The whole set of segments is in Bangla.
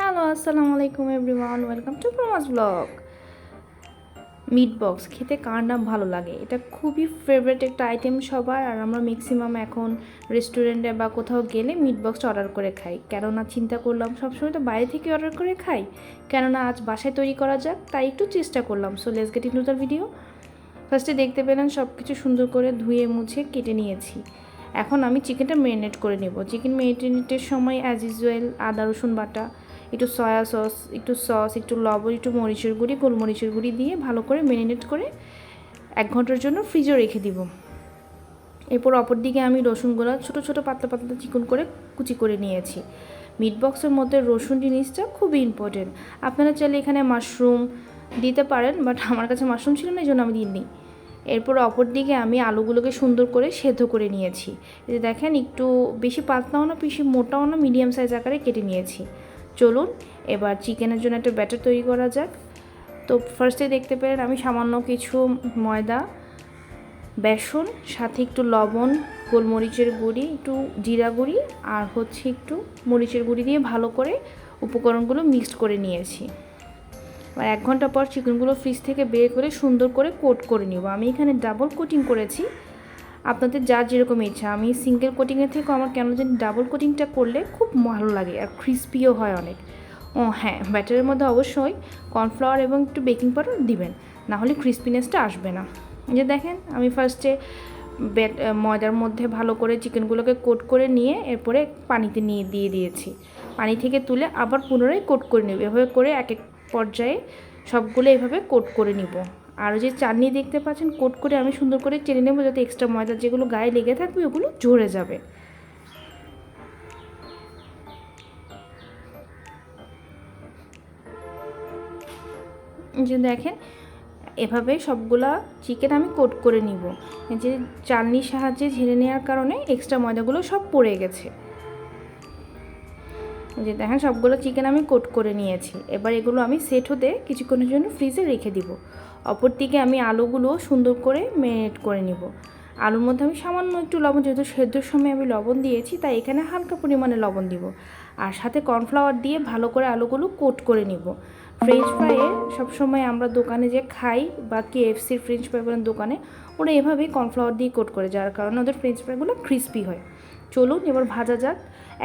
হ্যালো আসসালামু আলাইকুম এভরিওয়ান ওয়েলকাম টু প্রমাস ব্লগ মিট বক্স খেতে কার নাম ভালো লাগে? এটা খুবই ফেভারিট একটা আইটেম সবার, আর আমরা ম্যাক্সিমাম এখন রেস্টুরেন্টে বা কোথাও গেলে মিট বক্সটা অর্ডার করে খাই। কেননা চিন্তা করলাম, সবসময় তো বাইরে থেকে অর্ডার করে খাই। কেননা আজ বাসায় তৈরি করা যাক, তাই একটু চেষ্টা করলাম। So let's get in the video ফার্স্টে দেখতে পেলেন সব কিছু সুন্দর করে ধুয়ে মুছে কেটে নিয়েছি। এখন আমি চিকেনটা ম্যারিনেট করে নেব। চিকেন ম্যারিনেটের সময় অ্যাজ ইউজুয়াল আদা, রসুন বাটা একটু সয়া সস একটু সস একটু লবণ, একটু মরিচের গুঁড়ি, গোলমরিচের গুঁড়ি দিয়ে ভালো করে ম্যারিনেট করে এক ঘণ্টার জন্য ফ্রিজে রেখে দিব। এরপর অপর দিকে আমি রসুনগুলো ছোটো ছোটো, পাতলা পাতলা চিকন করে কুচি করে নিয়েছি। মিট বক্সের মধ্যে রসুন জিনিসটা খুবই ইম্পর্টেন্ট আপনারা চাইলে এখানে মাশরুম দিতে পারেন বাট আমার কাছে মাশরুম ছিল না এই জন্য আমি দিইনি। এরপর অপর দিকে আমি আলুগুলোকে সুন্দর করে সেদ্ধ করে নিয়েছি। দেখেন, একটু বেশি পাতলাও না, বেশি মোটাও না মিডিয়াম সাইজ আকারে কেটে নিয়েছি। চলুন, এবার চিকেনের জন্য একটা ব্যাটার তৈরি করা যাক। তো ফার্স্টে দেখতে পেলেন আমি সামান্য কিছু ময়দা, বেসন, সাথে একটু লবণ, গোলমরিচের গুঁড়ি, একটু জিরা গুঁড়ি, আর হচ্ছে একটু মরিচের গুঁড়ি দিয়ে ভালো করে উপকরণগুলো মিক্সড করে নিয়েছি। আর এক ঘণ্টা পর চিকেনগুলো ফ্রিজ থেকে বের করে সুন্দর করে কোট করে নিব। আমি এখানে ডাবল কোটিং করেছি। আপনাদের যার যেরকম ইচ্ছা। আমি সিঙ্গেল কোটিংয়ের থেকেও আমার কেন জানি ডাবল কোটিংটা করলে খুব ভালো লাগে আর ক্রিস্পিও হয় অনেক। ও হ্যাঁ ব্যাটারের মধ্যে অবশ্যই কর্নফ্লাওয়ার এবং একটু বেকিং পাউডার দিবেন। না হলে ক্রিস্পিনেসটা আসবে না। যে দেখেন, আমি ফার্স্টে বেট ময়দার মধ্যে ভালো করে চিকেনগুলোকে কোট করে নিয়ে এরপরে পানিতে নিয়ে দিয়ে দিয়েছি। পানি থেকে তুলে আবার পুনরায় কোট করে নেব। এভাবে করে এক এক পর্যায়ে সবগুলো এভাবে কোট করে নিব। আর যে চাটনি দেখতে পাচ্ছেন, কোট করে আমি সুন্দর করে টেনে নেব যাতে এক্সট্রা ময়দা যেগুলো গায়ে লেগে থাকবে, ওগুলো ঝরে যাবে। যে দেখেন, এভাবে সবগুলা চিকেন আমি কোট করে নিব। যে চালনির সাহায্যে ঝেড়ে নেওয়ার কারণে এক্সট্রা ময়দাগুলো সব পড়ে গেছে। যে দেখেন সবগুলো চিকেন আমি কোট করে নিয়েছি। এবার এগুলো আমি সেট হতে কিছুক্ষণের জন্য ফ্রিজে রেখে দিব। অপর দিকে আমি আলুগুলো সুন্দর করে ম্যারিনেট করে নিব। আলুর মধ্যে আমি সামান্য একটু লবণ, যেহেতু সেদ্ধর সময় আমি লবণ দিয়েছি, তাই এখানে হালকা পরিমাণে লবণ দিব। আর সাথে কর্নফ্লাওয়ার দিয়ে ভালো করে আলুগুলো কোট করে নিব। ফ্রেঞ্চ ফ্রাইয়ে সবসময় আমরা দোকানে যে খাই, বা কেএফসির ফ্রেঞ্চ ফ্রাই বলেন দোকানে, ওরা এভাবেই কর্নফ্লাওয়ার দিয়ে কোট করে, যার কারণে ওদের ফ্রেঞ্চ ফ্রাইগুলো ক্রিস্পি হয়। চলুন এবার ভাজা যাক।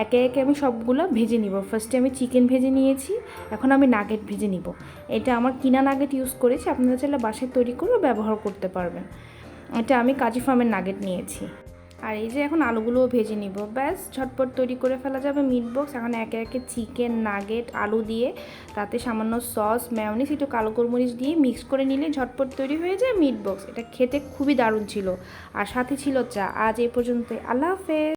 একে একে আমি সবগুলো ভেজে নিব। ফার্স্টে আমি চিকেন ভেজে নিয়েছি, এখন আমি নাগেট ভেজে নিব। এটা আমার কিনা নাগেট ইউজ করেছি, আপনারা চাইলে বাসায় তৈরি করেও ব্যবহার করতে পারবেন। এটা আমি কাজী ফার্মের নাগেট নিয়েছি। আর এই যে এখন আলুগুলোও ভেজে নিব। ব্যাস, ঝটপট তৈরি করে ফেলা যাবে মিট বক্স এখন একে একে চিকেন নাগেট আলু দিয়ে তাতে সামান্য সস ম্যাওনিস একটু কালো গোলমরিচ দিয়ে মিক্স করে নিলে ঝটপট তৈরি হয়ে যায় মিট বক্স এটা খেতে খুবই দারুণ ছিল। আর সাথে ছিল চা। আজ এই পর্যন্ত আল্লাহ হাফেজ।